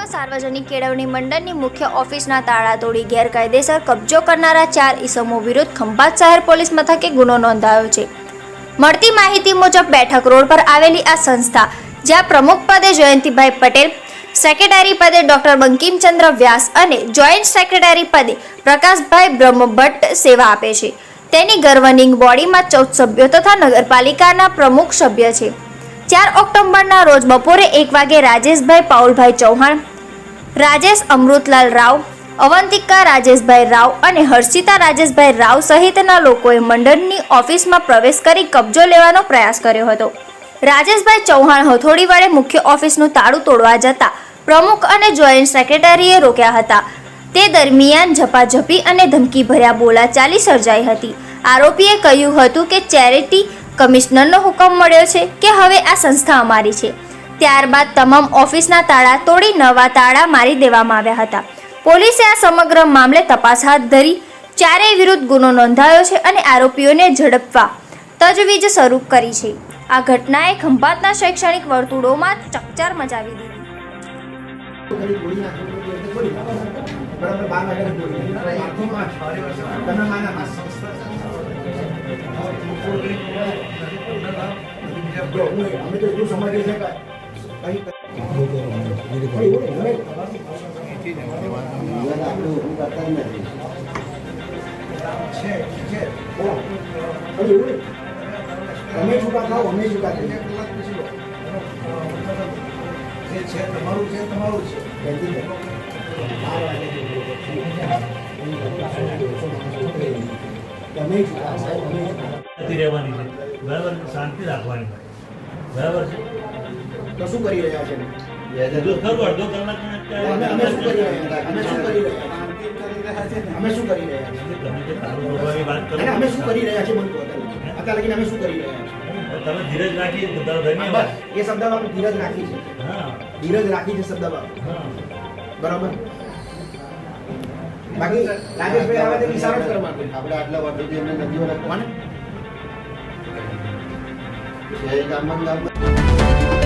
સાર્વજનિક કેળવણી મંડળની મુખ્ય ઓફિસના તાળા તોડી ગેરકાયદેસર કબજો કરનારા ચાર ઈસમો વિરુદ્ધ ખંભાત શહેર પોલીસ મથકે ગુનો નોંધાયો છે. મળતી માહિતી મુજબ બેઠક રોડ પર આવેલી આ સંસ્થા, જ્યાં પ્રમુખ પદે જયંતિભાઈ પટેલ, સેક્રેટરી પદે ડોક્ટર બંકિમચંદ્ર વ્યાસ અને જોઈન્ટ સેક્રેટરી પદે પ્રકાશભાઈ બ્રહ્મભટ્ટ સેવા આપે છે. તેની ગવર્નિંગ બોડીમાં ચૌદ સભ્યો તથા નગરપાલિકાના પ્રમુખ સભ્ય છે. ચાર ઓક્ટોબરના રોજ બપોરે એક વાગે રાજેશભાઈ પાઉલભાઈ ચૌહાણ, રાજેશ અમૃતલાલ રાવ, અવંતિકા રાજેશભાઈ રાવ અને હર્ષિતા રાજેશભાઈ રાવ સહિતના લોકોએ મંડળની ઓફિસમાં પ્રવેશ કરી કબજો લેવાનો પ્રયાસ કર્યો હતો. રાજેશભાઈ ચૌહાણ હથોડી વડે મુખ્ય ઓફિસનું તાળું તોડવા જતા પ્રમુખ અને જોઈન્ટ સેક્રેટરીએ રોક્યા હતા. તે દરમિયાન ઝપાઝપી અને ધમકી ભર્યા બોલાચાલી સર્જાઈ હતી. આરોપીએ કહ્યું હતું કે ચેરિટી કમિશનરનો હુકમ મળ્યો છે કે હવે આ સંસ્થા અમારી છે ત્યારબાદ તમામ ઓફિસના તાળા તોડી નવા તાળા મારી દેવામાં આવ્યા હતા પોલીસે આ સમગ્ર મામલે તપાસ હાથ ધરી, ચારેય વિરુદ્ધ ગુનો નોંધાયો છે અને આરોપીઓને ઝડપવા તજવીજ શરૂ કરી છે આ ઘટનાએ ખંભાતના શૈક્ષણિક વર્તુળોમાં ચકચાર મચાવી દીધી. બરાબર, બાર વાગ્યાની આંખોમાં તમે માના. જો, હું- અમે તો એટલું સમજીએ છીએ. તમે છૂટા થાઓ અમે છૂટા. જે છે તમારું છે તમારું છે. તમે રહેવાની છે શાંતિ રાખવાની બરાબર છે? તો શું કરી રહ્યા છે? અમે શું કરી રહ્યા છીએ? અમે શું કરી રહ્યા છીએ? અમે શું કરી રહ્યા છીએ? તમે જે તારું બોલવાની વાત કરો અને અમે શું કરી રહ્યા છીએ મને કહો અત્યારે લગીને અમે શું કરી રહ્યા છીએ? તમે ધીરજ રાખી ધન્યવાદ એ શબ્દ આપણે ધીરજ રાખી છે. હા. ધીરજ રાખી છે શબ્દ બરાબર? બાકી રાજેશભાઈ આવે તો ઇશારો જ કરવાનો આપણે આટલા વર્ષોથી એમને નથી ઓળખતા 谢谢点儿